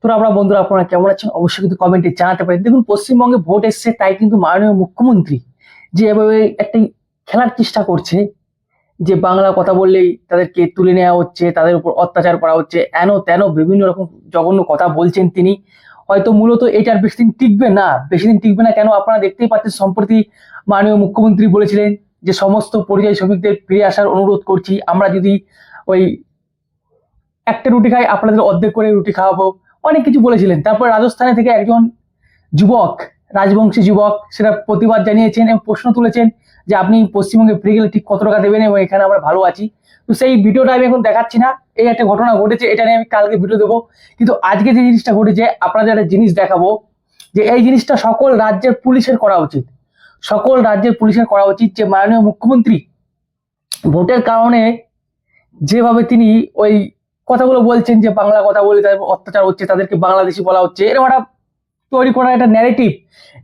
তো আমরা বন্ধুরা, আপনারা কেমন আছেন? অবশ্যই কিন্তু কমেন্টে জানাতে পারেন। দেখুন, পশ্চিমবঙ্গে ভোট এসছে, তাই কিন্তু মাননীয় মুখ্যমন্ত্রী যে এভাবে একটা খেলার চেষ্টা করছে, যে বাংলা কথা বললেই তাদেরকে তুলে নেওয়া হচ্ছে, তাদের উপর অত্যাচার করা হচ্ছে, এন তেন বিভিন্ন রকম জঘন্য কথা বলছেন তিনি। হয়তো মূলত এটার বেশি দিন টিকবে না, বেশি দিন টিকবে না, কেন আপনারা দেখতেই পাচ্ছেন, সম্প্রতি মাননীয় মুখ্যমন্ত্রী বলেছিলেন যে সমস্ত পরিযায়ী শ্রমিকদের ফিরে আসার অনুরোধ করছি, আমরা যদি ওই একটা রুটি খাই, আপনাদের অর্ধেক করে রুটি খাওয়াবো। অনেক কিছু বলেছিলেন। তারপর রাজস্থানে থেকে একজন যুবক, রাজবংশী যুবক, সেটা প্রতিবাদ জানিয়েছেন এবং প্রশ্ন তুলেছেন যে আপনি পশ্চিমবঙ্গে ফিরে গেলে ঠিক কত টাকা দেবেন এবং এখানে আমরা ভালো আছি। তো সেই ভিডিওটা আমি এখন দেখাচ্ছি না, এই একটা ঘটনা ঘটেছে, এটা নিয়ে আমি কালকে ভিডিও দেবো। কিন্তু আজকে যে জিনিসটা ঘটেছে, আপনাদের একটা জিনিস দেখাবো যে এই জিনিসটা সকল রাজ্যের পুলিশের করা উচিত। সকল রাজ্যের পুলিশের করা উচিত যে মাননীয় মুখ্যমন্ত্রী, ভোটের কারণে যেভাবে তিনি ওই কথাগুলো বলছেন যে বাংলা কথা বলে তাদের অত্যাচার হচ্ছে, তাদেরকে বাংলাদেশি বলা হচ্ছে। এরকম একটা তৈরি করা একটা ন্যারেটিভ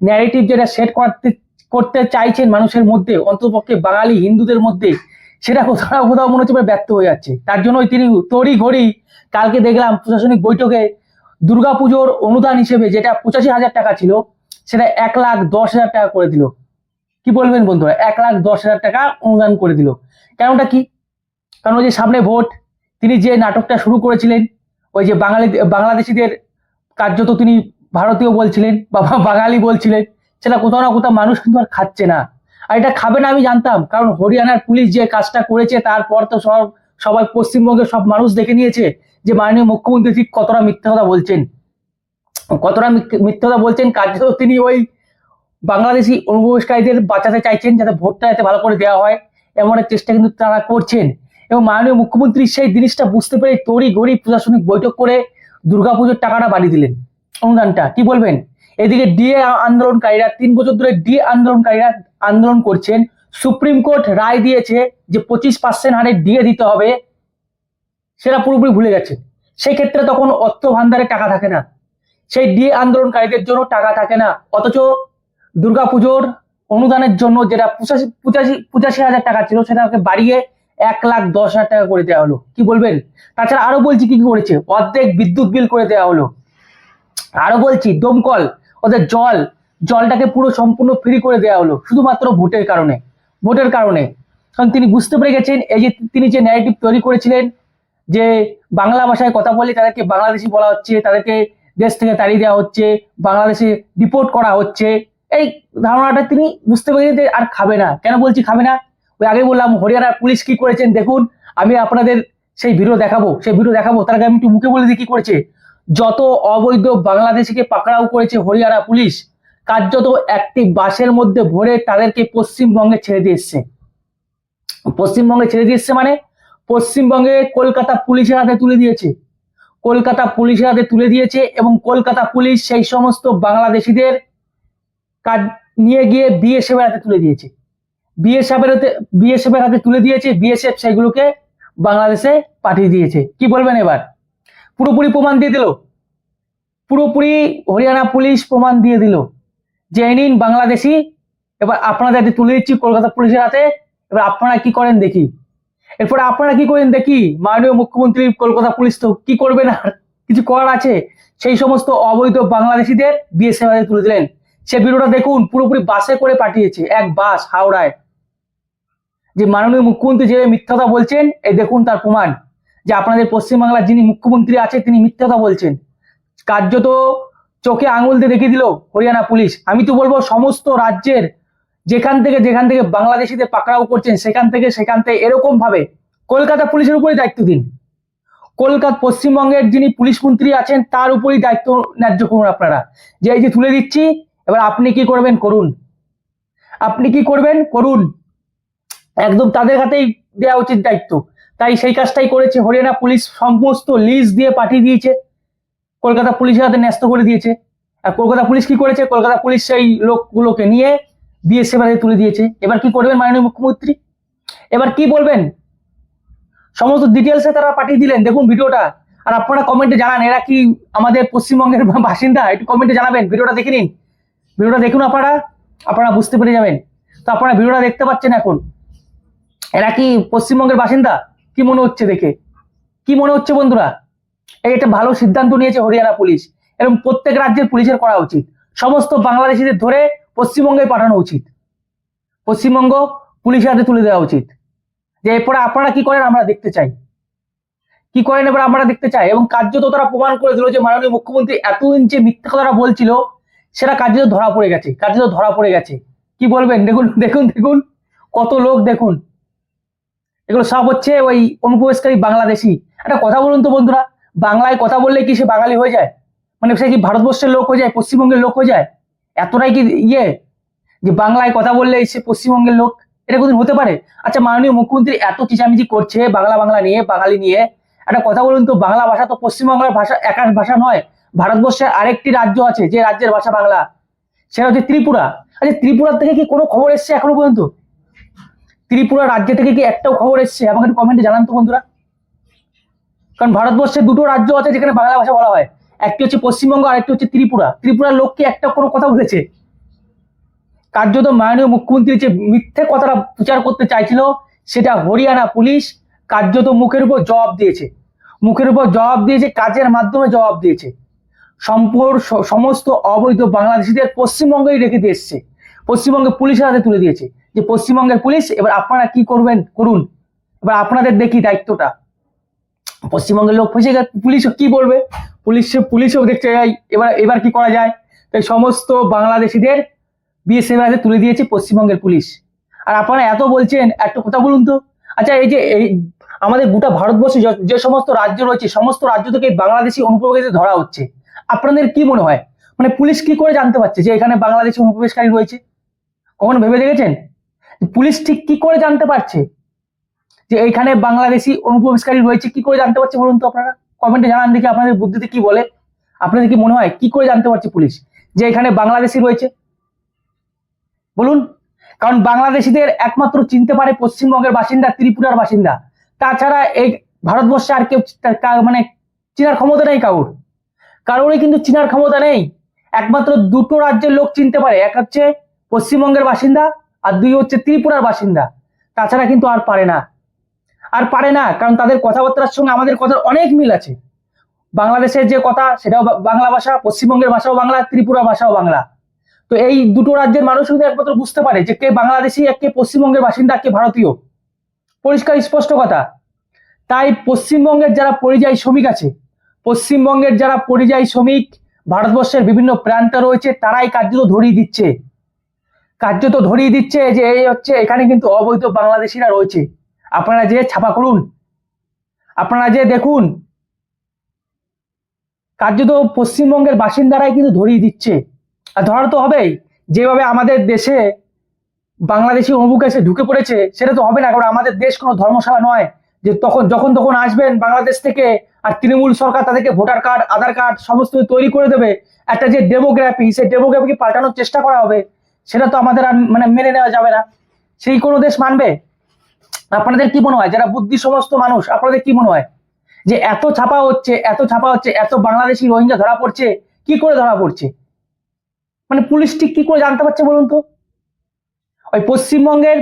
ন্যারেটিভ যেটা সেট করতে করতে চাইছেন মানুষের মধ্যে, অন্ততপক্ষে বাঙালি হিন্দুদের মধ্যে, সেটা কোথাও না কোথাও মনে হচ্ছে ব্যর্থ হয়ে যাচ্ছে। তার জন্যই তিনি তড়ি ঘড়ি কালকে দেখলাম প্রশাসনিক বৈঠকে দুর্গাপুজোর অনুদান হিসেবে যেটা পঁচাশি হাজার টাকা ছিল, সেটা এক লাখ দশ হাজার টাকা করে দিল। কি বলবেন বন্ধুরা? এক লাখ দশ হাজার টাকা অনুদান করে দিল। কারণটা কি? কারণ ওই যে সামনে ভোট তিনি যে নাটকটা শুরু করেছিলেন, ওই যে বাঙালি, বাংলাদেশিদের কার্যত তিনি ভারতীয় বলছিলেন বা বাঙালি বলছিলেন, সেটা কোথাও না কোথাও মানুষ কিন্তু আর খাচ্ছে না। আর এটা খাবে না আমি জানতাম, কারণ হরিয়ানার পুলিশ যে কাজটা করেছে, তারপর তো সব, সবাই পশ্চিমবঙ্গের সব মানুষ দেখে নিয়েছে যে মাননীয় মুখ্যমন্ত্রী ঠিক কতটা মিথ্যা কথা বলছেন। কতটা মিথ্যে- কথা বলছেন, কার্যত তিনি ওই বাংলাদেশি অনুপ্রবেশকারীদের বাঁচাতে চাইছেন, যাতে ভোটটা যাতে ভালো করে দেওয়া হয়, এমন চেষ্টা কিন্তু তারা করছেন। এবং মাননীয় মুখ্যমন্ত্রী সেই জিনিসটা বুঝতে পেরে তরি গরিব প্রশাসনিক বৈঠক করে দুর্গাপুজোর টাকাটা বাড়িয়ে দিলেন অনুদানটা। কি বলবেন? এদিকে ডিএ আন্দোলনকারীরা, তিন বছর ধরে ডিএ আন্দোলনকারীরা আন্দোলন করছেন। সুপ্রিম কোর্ট রায় দিয়েছে যে পঁচিশ পার্সেন্ট হারে ডিএ দিতে হবে, সেটা পুরোপুরি ভুলে গেছে সেই ক্ষেত্রে তখন অর্থ ভান্ডারে টাকা থাকে না। সেই ডিএ আন্দোলনকারীদের জন্য টাকা থাকে না। অথচ দুর্গাপুজোর অনুদানের জন্য যেটা পঁচাশি পঁচাশি পঁচাশি হাজার টাকা ছিল, সেটাকে বাড়িয়ে এক লাখ দশ হাজার টাকা করে দেওয়া হলো। কি বলবেন? তাছাড়া আরও বলছি কি কি করেছে? অর্ধেক বিদ্যুৎ বিল করে দেওয়া হলো। আরও বলছি, দমকল, ওদের জল, জলটাকে পুরো সম্পূর্ণ ফ্রি করে দেওয়া হলো, শুধুমাত্র ভোটের কারণে। ভোটের কারণে। কারণ তিনি বুঝতে পেরে গেছেন, এই যে তিনি যে ন্যারেটিভ তৈরি করেছিলেন, যে বাংলা ভাষায় কথা বলে তাদেরকে বাংলাদেশি বলা হচ্ছে, তাদেরকে দেশ থেকে তাড়িয়ে দেওয়া হচ্ছে, বাংলাদেশে ডিপোর্ট করা হচ্ছে, এই ধারণাটা তিনি বুঝতে পেরেছেন যে আর খাবে না। কেন বলছি খাবে না? ওই আগে বললাম হরিয়ানার পুলিশ কি করেছেন দেখুন, আমি আপনাদের সেই ভিডিও দেখাবো, সেই ভিডিও দেখাবো, তার আগে আমি একটু মুখে বলে দিই কি করেছে। যত অবৈধ বাংলাদেশিকে পাকড়াও করেছে হরিয়ানা পুলিশ, কার্যত একটি বাসের মধ্যে ভরে তাদেরকে পশ্চিমবঙ্গে ছেড়ে দিয়ে এসছে। পশ্চিমবঙ্গে ছেড়ে দিয়ে এসছে মানে পশ্চিমবঙ্গে কলকাতা পুলিশের হাতে তুলে দিয়েছে। কলকাতা পুলিশের হাতে তুলে দিয়েছে এবং কলকাতা পুলিশ সেই সমস্ত বাংলাদেশিদের কাজ নিয়ে গিয়ে বিএসএফ এর হাতে তুলে দিয়েছে। বিএসএফ এর হাতে বিএসএফ হাতে তুলে দিয়েছে বিএসএফ সেগুলোকে বাংলাদেশে পাঠিয়ে দিয়েছে। কি বলবেন এবার? পুরোপুরি প্রমাণ দিয়ে দিল? পুরোপুরি হরিয়ানা পুলিশ প্রমাণ দিয়ে দিল। যে নিন বাংলাদেশি, এবার আপনাদের হাতে তুলে দিচ্ছি কলকাতা পুলিশের হাতে, এবার আপনারা কি করেন দেখি। এরপরে আপনারা কি করেন দেখি? মাননীয় মুখ্যমন্ত্রী কলকাতা পুলিশ তো কি করবেন আর কিছু করার আছে? সেই সমস্ত অবৈধ বাংলাদেশিদের বিএসএফ হাতে তুলে দিলেন। সে ভিডিওটা দেখুন, পুরোপুরি বাসে করে পাঠিয়েছে, এক বাস হাওড়ায়। যে মাননীয় মুখ্যমন্ত্রী যে মিথ্যাটা বলছেন, এই দেখুন তার প্রমাণ। যে আপনাদের পশ্চিমবাংলার যিনি মুখ্যমন্ত্রী আছে তিনি মিথ্যাটা বলছেন। কার্যত চোখে আঙুল দিয়ে দেখিয়ে দিল হরিয়ানা পুলিশ। আমি তো বলব সমস্ত রাজ্যের যেখান থেকে যেখান থেকে বাংলাদেশিদের পাকড়াও করছেন, সেখান থেকে সেখান থেকে এরকম ভাবে কলকাতা পুলিশের উপরে দায়িত্ব দিন। কলকাতা পশ্চিমবঙ্গের যিনি পুলিশ মন্ত্রী আছেন, তার উপরই দায়িত্ব ন্যায্য করুন আপনারা। যে এই যে তুলে দিচ্ছি, এবার আপনি কি করবেন, করুন। আপনি কি করবেন, করুন। একদম তাদের হাতেই দেওয়া উচিত দায়িত্ব। তাই সেই কাজটাই করেছে হরিয়ানা পুলিশ। সমস্ত লিজ দিয়ে পাঠিয়ে দিয়েছে। কলকাতা পুলিশের হাতে ন্যস্ত করে দিয়েছে। আর কলকাতা পুলিশ কি করেছে? কলকাতা পুলিশ সেই লোকগুলোকে নিয়ে বিএসএফ হাতে তুলে দিয়েছে। এবার কি করবেন মাননীয় মুখ্যমন্ত্রী? এবার কি বলবেন? সমস্ত ডিটেলসে তারা পাঠিয়ে দিলেন। দেখুন ভিডিওটা। আর আপনারা কমেন্টে জানান, এরা কি আমাদের পশ্চিমবঙ্গের বাসিন্দা? একটু কমেন্টে জানাবেন। ভিডিওটা দেখে নিন। ভিডিওটা দেখুন আপনারা। আপনারা বুঝতে পেরে যাবেন। তো আপনারা ভিডিওটা দেখতে পাচ্ছেন এখন। এরা কি পশ্চিমবঙ্গের বাসিন্দা? কি মনে হচ্ছে দেখে? কি মনে হচ্ছে বন্ধুরা? এই একটা ভালো সিদ্ধান্ত নিয়েছে হরিয়ানা পুলিশ এরকম প্রত্যেক রাজ্যের পুলিশের করা উচিত। সমস্ত বাংলাদেশিদের ধরে পশ্চিমবঙ্গে পাঠানো উচিত। পশ্চিমবঙ্গ পুলিশের হাতে তুলে দেওয়া উচিত। যে এরপরে আপনারা কি করেন আমরা দেখতে চাই। কি করেন এবার আমরা দেখতে চাই এবং কার্যত তারা প্রমাণ করে দিল যে মাননীয় মুখ্যমন্ত্রী এতদিন যে মিথ্যা কথাটা বলছিল, সেটা কার্যত ধরা পড়ে গেছে, কার্যত ধরা পড়ে গেছে। কি বলবেন? দেখুন দেখুন দেখুন। কত লোক দেখুন। এগুলো সব হচ্ছে ওই অনুপ্রবেশকারী বাংলাদেশি। একটা কথা বলুন তো বন্ধুরা, বাংলায় কথা বললে কি সে বাঙালি হয়ে যায়? মানে সে কি ভারতবর্ষের লোক হয়ে যায়, পশ্চিমবঙ্গের লোক হয়ে যায়? এতটাই কি ইয়ে? যে বাংলায় কথা বললে সে পশ্চিমবঙ্গের লোক, এটা কোনদিন হতে পারে? আচ্ছা মাননীয় মুখ্যমন্ত্রী এত চিচামিচি করছে বাংলা বাংলা নিয়ে, বাঙালি নিয়ে। একটা কথা বলুন তো, বাংলা ভাষা তো পশ্চিমবাংলার ভাষা, একার ভাষা নয়। ভারতবর্ষের আরেকটি রাজ্য আছে, যে রাজ্যের ভাষা বাংলা। সেটা হচ্ছে ত্রিপুরা। আচ্ছা ত্রিপুরার থেকে কি কোনো খবর এসছে এখনও পর্যন্ত? ত্রিপুরা রাজ্য থেকে কি একটাও খবর এসছে? আমাকে কমেন্টে জানান তো বন্ধুরা। কারণ ভারতবর্ষে দুটো রাজ্য আছে যেখানে বাংলা ভাষা বলা হয়। একটি হচ্ছে পশ্চিমবঙ্গ আর একটি হচ্ছে ত্রিপুরা। ত্রিপুরার লোককে একটা কোনো কথা বলেছে? কার্যত মাননীয় মুখ্যমন্ত্রী যে মিথ্যে কথাটা প্রচার করতে চাইছিল, সেটা হরিয়ানা পুলিশ কার্যত মুখের উপর জবাব দিয়েছে। মুখের উপর জবাব দিয়েছে, কাজের মাধ্যমে জবাব দিয়েছে। সম্পূর্ণ সমস্ত অবৈধ বাংলাদেশিদের পশ্চিমবঙ্গেই রেখে দিয়ে এসছে। পশ্চিমবঙ্গে পুলিশের হাতে তুলে দিয়েছে। যে পশ্চিমবঙ্গের পুলিশ, এবার আপনারা কি করবেন? করুন। এবার আপনাদের দেখি দায়িত্বটা। পশ্চিমবঙ্গের লোক ফেসে গেছে, পুলিশও কি বলবে? পুলিশ, পুলিশও দেখতে যাই এবার এবার কি করা যায়? তাই সমস্ত বাংলাদেশিদের বিএসএফ হাতে তুলে দিয়েছে পশ্চিমবঙ্গের পুলিশ। আর আপনারা এত বলছেন, একটা কথা বলুন তো। আচ্ছা এই যে, এই আমাদের গোটা ভারতবর্ষে যে সমস্ত রাজ্য রয়েছে, সমস্ত রাজ্য থেকে বাংলাদেশি অনুপ্রবেশে ধরা হচ্ছে। আপনাদের কি মনে হয়? মানে পুলিশ কি করে জানতে পারছে যে এখানে বাংলাদেশি অনুপ্রবেশকারী রয়েছে? কখনো ভেবে দেখেছেন? পুলিশ ঠিক কি করে জানতে পারছে? যে এইখানে বাংলাদেশি অনুপ্রবেশকারী রয়েছে, কি করে জানতে পারছে বলুন তো আপনারা? কমেন্টে জানান দেখি আপনাদের বুদ্ধিতে কি বলে। আপনাদের কি মনে হয়, কি করে জানতে পারছে পুলিশ? যে এখানে বাংলাদেশি রয়েছে? বলুন। কারণ বাংলাদেশিদের একমাত্র চিনতে পারে পশ্চিমবঙ্গের বাসিন্দা, ত্রিপুরার বাসিন্দা। তাছাড়া এই ভারতবর্ষে আর কেউ মানে চিনার ক্ষমতা নেই কারোর। কারোরই কিন্তু চিনার ক্ষমতা নেই। একমাত্র দুটো রাজ্যের লোক চিনতে পারে। এক হচ্ছে পশ্চিমবঙ্গের বাসিন্দা আর দুই হচ্ছে ত্রিপুরার বাসিন্দা। তাছাড়া কিন্তু আর পারে না। আর পারে না, কারণ তাদের কথাবার্তার সঙ্গে আমাদের কথার অনেক মিল আছে। বাংলাদেশের যে কথা, সেটাও বাংলা ভাষা, পশ্চিমবঙ্গের ভাষাও বাংলা, ত্রিপুরা ভাষাও বাংলা। তো এই দুটো রাজ্যের মানুষ কিন্তু একমাত্র বুঝতে পারে যে কে বাংলাদেশি, আর কে পশ্চিমবঙ্গের বাসিন্দা কে ভারতীয়। পরিষ্কার, স্পষ্ট কথা। তাই পশ্চিমবঙ্গের যারা পরিযায়ী শ্রমিক আছে, পশ্চিমবঙ্গের যারা পরিযায়ী শ্রমিক, ভারতবর্ষের বিভিন্ন প্রান্তে রয়েছে, তারাই কার্যত ধরিয়ে দিচ্ছে। কার্যত ধরিয়ে দিচ্ছে যে এই হচ্ছে, এখানে কিন্তু অবৈধ বাংলাদেশিরা রয়েছে। আপনারা যে ছাপা করুন, আপনারা যে দেখুন কার্যত পশ্চিমবঙ্গের বাসিন্দারাই কিন্তু ধরিয়ে দিচ্ছে। আর ধরা তো হবেই, যেভাবে আমাদের দেশে বাংলাদেশি অনুভূক এসে ঢুকে পড়েছে, সেটা তো হবে না, কারণ আমাদের দেশ কোনো ধর্মশালা নয় যে তখন, যখন তখন আসবেন বাংলাদেশ থেকে আর তৃণমূল সরকার তাদেরকে ভোটার কার্ড, আধার কার্ড, সমস্ত তৈরি করে দেবে। একটা যে ডেমোগ্রাফি সেই ডেমোগ্রাফিকে পাল্টানোর চেষ্টা করা হবে। সেটা তো আমাদের আর মানে মেনে নেওয়া যাবে না। সেই কোনো দেশ মানবে? আপনাদের কি মনে হয়? যারা বুদ্ধি সমস্ত মানুষ, আপনাদের কি মনে হয়? যে এত ছাপা হচ্ছে, এত ছাপা হচ্ছে, এত বাংলাদেশি রোহিঙ্গা ধরা পড়ছে, কি করে ধরা পড়ছে? মানে পুলিশ ঠিক কি করে জানতে পারছে বলুন তো? ওই পশ্চিমবঙ্গের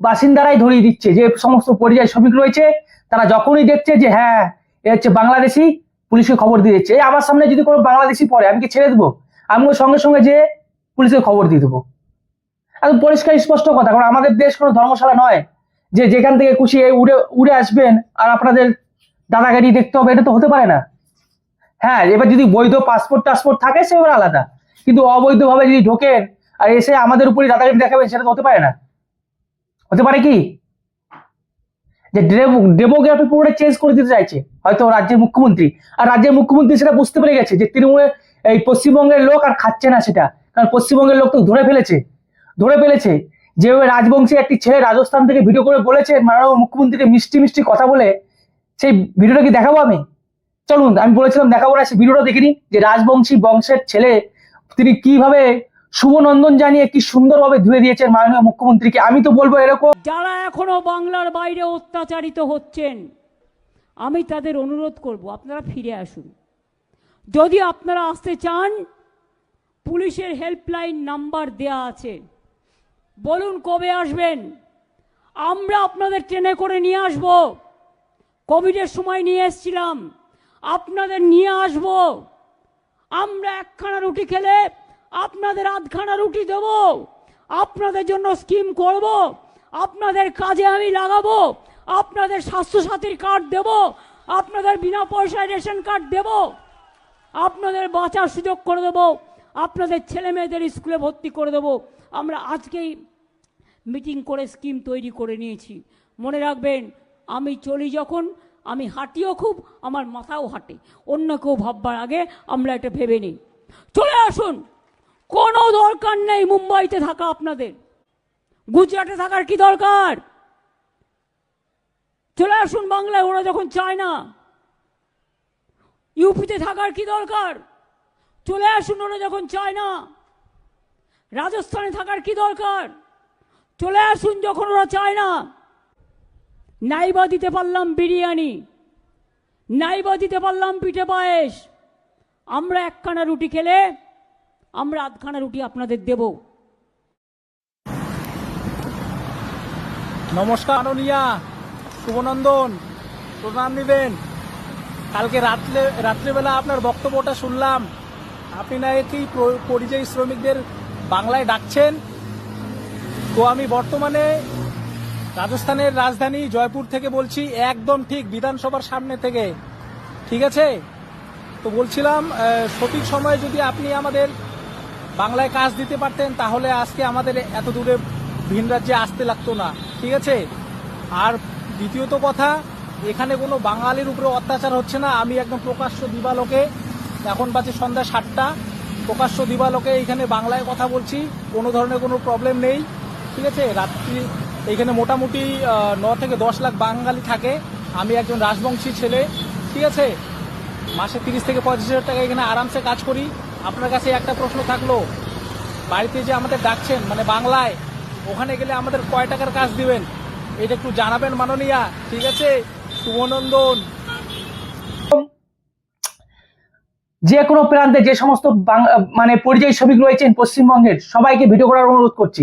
বাসিন্দারাই ধরিয়ে দিচ্ছে, যে সমস্ত পরিযায়ী শ্রমিক রয়েছে, তারা যখনই দেখছে যে হ্যাঁ এ হচ্ছে বাংলাদেশি, পুলিশকে খবর দিয়ে দিচ্ছে। এই আমার সামনে যদি কোনো বাংলাদেশি পড়ে, আমি কি ছেড়ে দেবো? আমিও সঙ্গে সঙ্গে যে পুলিশকে খবর দিয়ে দেবো। একদম পরিষ্কার, স্পষ্ট কথা, কারণ আমাদের দেশ কোনো ধর্মশালা নয় যে যেখান থেকে খুশি এই উড়ে উড়ে আসবেন আর আপনাদের দাদাগাড়ি দেখতে হবে, এটা তো হতে পারে না। হ্যাঁ এবার যদি বৈধ পাসপোর্ট টাসপোর্ট থাকে, সে এবার আলাদা। কিন্তু অবৈধভাবে যদি ঢোকেন আর এসে আমাদের উপরে দাদাগিরি দেখাবেন, সেটা তো হতে পারে না। হতে পারে কি? যে ডেমোগ্রাফি পুরোটা চেঞ্জ করে দিতে চাইছে, হয়তো রাজ্যের মুখ্যমন্ত্রী। আর রাজ্যের মুখ্যমন্ত্রী সেটা বুঝতে পেরে গেছে যে তৃণমূলের এই পশ্চিমবঙ্গের লোক আর খাচ্ছে না সেটা। কারণ পশ্চিমবঙ্গের লোক তো ধরে ফেলেছে ধরে ফেলেছে। যেভাবে রাজবংশী একটি ছেলে রাজস্থান থেকে ভিডিও করে বলেছে, মাননীয় মুখ্যমন্ত্রীকে মিষ্টি মিষ্টি কথা বলে, সেই ভিডিওটা কি দেখাবো আমি? চলুন, আমি বলেছিলাম দেখাবো সেই ভিডিওটা দেখিনি। যে রাজবংশী বংশের ছেলে, তিনি কীভাবে শুভনন্দন জানিয়ে কি সুন্দরভাবে ধুয়ে দিয়েছেন মাননীয় মুখ্যমন্ত্রীকে, আমি তো বলব এরকম। যারা এখনও বাংলার বাইরে অত্যাচারিত হচ্ছেন, আমি তাদের অনুরোধ করব, আপনারা ফিরে আসুন। যদি আপনারা আসতে চান পুলিশের হেল্পলাইন নাম্বার দেয়া আছে। বলুন কবে আসবেন? আমরা আপনাদের ট্রেনে করে নিয়ে আসব। কোভিডের সময় নিয়ে এসেছিলাম। আপনাদের নিয়ে আসব। আমরা একখানা রুটি খেলে আপনাদের আধখানা রুটি দেব। আপনাদের জন্য স্কিম করব। আপনাদের কাজে আমি লাগাবো। আপনাদের স্বাস্থ্যসাথীর কার্ড দেব। আপনাদের বিনা পয়সায় রেশন কার্ড দেব। আপনাদের বাঁচার সুযোগ করে দেবো। আপনাদের ছেলে মেয়েদের স্কুলে ভর্তি করে দেবো। আমরা আজকেই মিটিং করে স্কিম তৈরি করে নিয়েছি। মনে রাখবেন, আমি চলি যখন, আমি হাঁটিও খুব, আমার মাথাও হাঁটে। অন্য কেউ ভাববার আগে আমরা এটা ভেবে নিই। চলে আসুন। কোনো দরকার নেই মুম্বাইতে থাকা আপনাদের। গুজরাটে থাকার কি দরকার? চলে আসুন বাংলায়, ওরা যখন চায় না। ইউপিতে থাকার কি দরকার? চলে আসুন ওরা যখন চায় না। রাজস্থানে থাকার কি দরকার? চলে আসুন যখন ওরা চায় না। নাইবা দিতে পারলাম বিরিয়ানি, নাইবা দিতে পারলাম পিঠে পায়েস। আমরা একখানা রুটি খেলে আমরা আধখানা রুটি আপনাদের দেবো। নমস্কার আননিয়া শুভনন্দন, প্রণাম নেবেন। কালকে রাত্রে, রাত্রেবেলা আপনার বক্তব্যটা শুনলাম। আপনি নাকি প্র- পরিযায়ী শ্রমিকদের বাংলায় ডাকছেন? তো আমি বর্তমানে রাজস্থানের রাজধানী জয়পুর থেকে বলছি, একদম ঠিক বিধানসভার সামনে থেকে। ঠিক আছে? তো বলছিলাম সঠিক সময়ে যদি আপনি আমাদের বাংলায় কাজ দিতে পারতেন, তাহলে আজকে আমাদের এত দূরে ভিন রাজ্যে আসতে লাগতো না। ঠিক আছে? আর দ্বিতীয়ত কথা, এখানে কোনো বাঙালির উপরে অত্যাচার হচ্ছে না। আমি একদম প্রকাশ্য দিবালোকে এখন বাজে সন্ধ্যা সাতটা। প্রকাশ্য দিবালোকে এইখানে বাংলায় কথা বলছি, কোনো ধরনের কোনো প্রবলেম নেই, ঠিক আছে? রাত্রি, এইখানে মোটামুটি ন থেকে দশ লাখ বাঙালি থাকে। আমি একজন রাজবংশী ছেলে, ঠিক আছে? মাসে তিরিশ থেকে পঁয়ত্রিশ হাজার টাকা এখানে আরামসে কাজ করি। আপনার কাছে একটা প্রশ্ন থাকল, বাড়িতে যে আমাদের ডাকছেন মানে বাংলায়, ওখানে গেলে আমাদের কয় টাকার কাজ দিবেন? এটা একটু জানাবেন মাননীয়া, ঠিক আছে? শুভনন্দন যে কোনো প্রান্তে যে সমস্ত মানে পরিযায়ী শ্রমিক রয়েছেন পশ্চিমবঙ্গের, সবাইকে ভিডিও করার অনুরোধ করছি।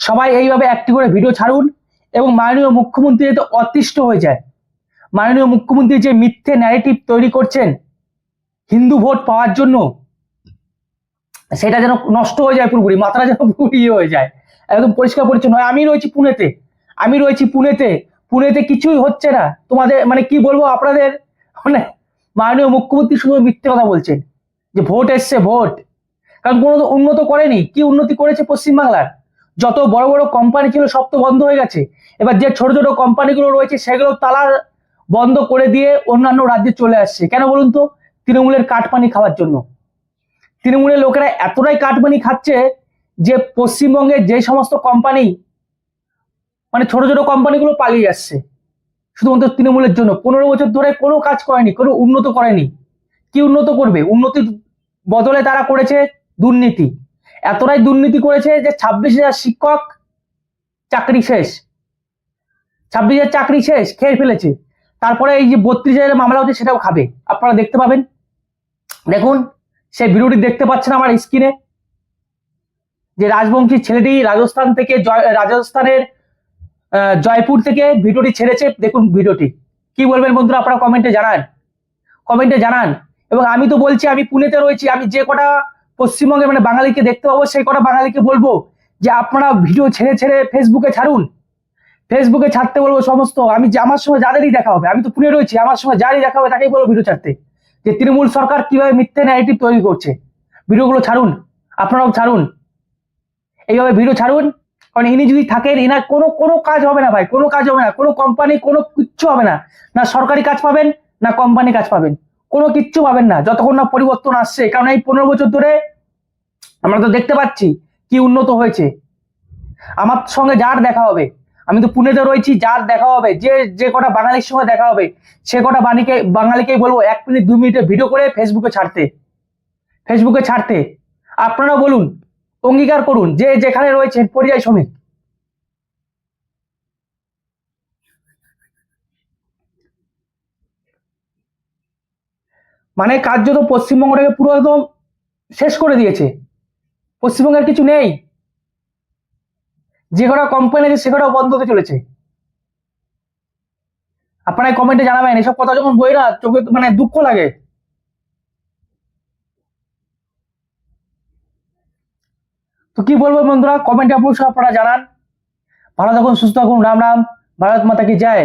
সবাই এইভাবে একটি করে ভিডিও ছাড়ুন এবং মাননীয় মুখ্যমন্ত্রী যাতে অতিষ্ঠ হয়ে যায়। মাননীয় মুখ্যমন্ত্রী যে মিথ্যে ন্যারেটিভ তৈরি করছেন, হিন্দু ভোট পাওয়ার জন্য, সেটা যেন নষ্ট হয়ে যায় পুরোপুরি, মাথাটা যেন পুরোপুরি হয়ে যায়। একদম পরিষ্কার পরিচ্ছন্ন। হয় আমি রয়েছি পুনেতে। আমি রয়েছি পুনেতে। পুনেতে কিছুই হচ্ছে না। তোমাদের মানে কি বলব আপনাদের? মানে মাননীয় মুখ্যমন্ত্রী শুধু মিথ্যে কথা বলছেন, যে ভোট এসছে, ভোট। কারণ কোনো তো উন্নত করেনি, কি উন্নতি করেছে পশ্চিমবাংলার? যত বড় বড় কোম্পানি ছিল সব তো বন্ধ হয়ে গেছে। এবার যে ছোট ছোট কোম্পানিগুলো রয়েছে, সেগুলো তালা বন্ধ করে দিয়ে অন্যান্য রাজ্যে চলে আসছে। কেন বলুন তো? তৃণমূলের কাঠপানি খাওয়ার জন্য। তৃণমূলের লোকেরা এতটাই কাঠপানি খাচ্ছে যে পশ্চিমবঙ্গের যে সমস্ত কোম্পানি মানে ছোট ছোট কোম্পানিগুলো পালিয়ে যাচ্ছে। শুধুমাত্র তৃণমূলের জন্য। পনেরো বছর ধরে কোনো কাজ করেনি, কোনো উন্নত করেনি। কি উন্নত করবে? উন্নতির বদলে তারা করেছে দুর্নীতি। এতটাই দুর্নীতি করেছে যে ছাব্বিশ হাজার শিক্ষক চাকরি শেষ। ছাব্বিশ হাজার চাকরি শেষ, খেয়ে ফেলেছে। তারপরে এই যে বত্রিশ হাজার মামলা হচ্ছে, সেটাও খাবে। আপনারা দেখতে পাবেন। দেখুন, সেই ভিডিওটি দেখতে পাচ্ছেন আমার স্ক্রিনে। যে রাজবংশী ছেলেটি রাজস্থান থেকে রাজস্থানের জয়পুর থেকে ভিডিওটি ছেড়েছে, দেখুন ভিডিওটি। কি বলবেন বন্ধুরা, আপনারা কমেন্টে জানান। কমেন্টে জানান। এবং আমি তো বলছি, আমি পুনেতে রয়েছি, আমি যে কটা পশ্চিমবঙ্গে মানে বাঙালিকে দেখতে পাবো, সেই কটা বাঙালিকে বলব যে আপনারা ভিডিও ছেড়ে ছেড়ে ফেসবুকে ছাড়ুন। ফেসবুকে ছাড়তে বলব সমস্ত। আমি যে আমার সঙ্গে যাদেরই দেখা হবে, আমি তো পুনে রয়েছি, আমার সঙ্গে যারই দেখা হবে, তাকেই বলব ভিডিও ছাড়তে। যে তৃণমূল সরকার কীভাবে মিথ্যে ন্যারেটিভ তৈরি করছে। ভিডিওগুলো ছাড়ুন, আপনারাও ছাড়ুন। এইভাবে ভিডিও ছাড়ুন। কারণ ইনি যদি থাকেন এনার কোনো কোনো কাজ হবে না ভাই, কোনো কাজ হবে না, কোনো কোম্পানি কোনো কিচ্ছু হবে না। না সরকারি কাজ পাবেন, না কোম্পানি কাজ পাবেন। কোনো কিচ্ছু পাবেন না, যতক্ষণ না পরিবর্তন আসছে। কারণ এই পনেরো বছর ধরে আমরা তো দেখতে পাচ্ছি কি উন্নত হয়েছে। আমার সঙ্গে যার দেখা হবে, আমি তো পুনেতে রয়েছি, যার দেখা হবে, যে যে কটা বাঙালির সঙ্গে দেখা হবে, সে কটা বাণীকে, বাঙালিকেই বলব, এক মিনিট দু মিনিটের ভিডিও করে ফেসবুকে ছাড়তে। ফেসবুকে ছাড়তে। আপনারা বলুন অঙ্গীকার করুন, যে যেখানে রয়েছেন পরিযায়ী শ্রমিক। মানে কার্যত পশ্চিমবঙ্গটাকে পুরো একদম শেষ করে দিয়েছে। পশ্চিমবঙ্গের কিছু নেই। যে কটা কোম্পানি আছে, সে কটাও বন্ধ হতে চলেছে। আপনারা কমেন্টে জানাবেন, এসব কথা যখন বই না চোখে মানে দুঃখ লাগে। তো কি বলব বন্ধুরা কমেন্টে অবশ্যই আপনারা জানান। ভালো থাকুন, সুস্থ থাকুন, রাম রাম। ভারত মাতা কি যায়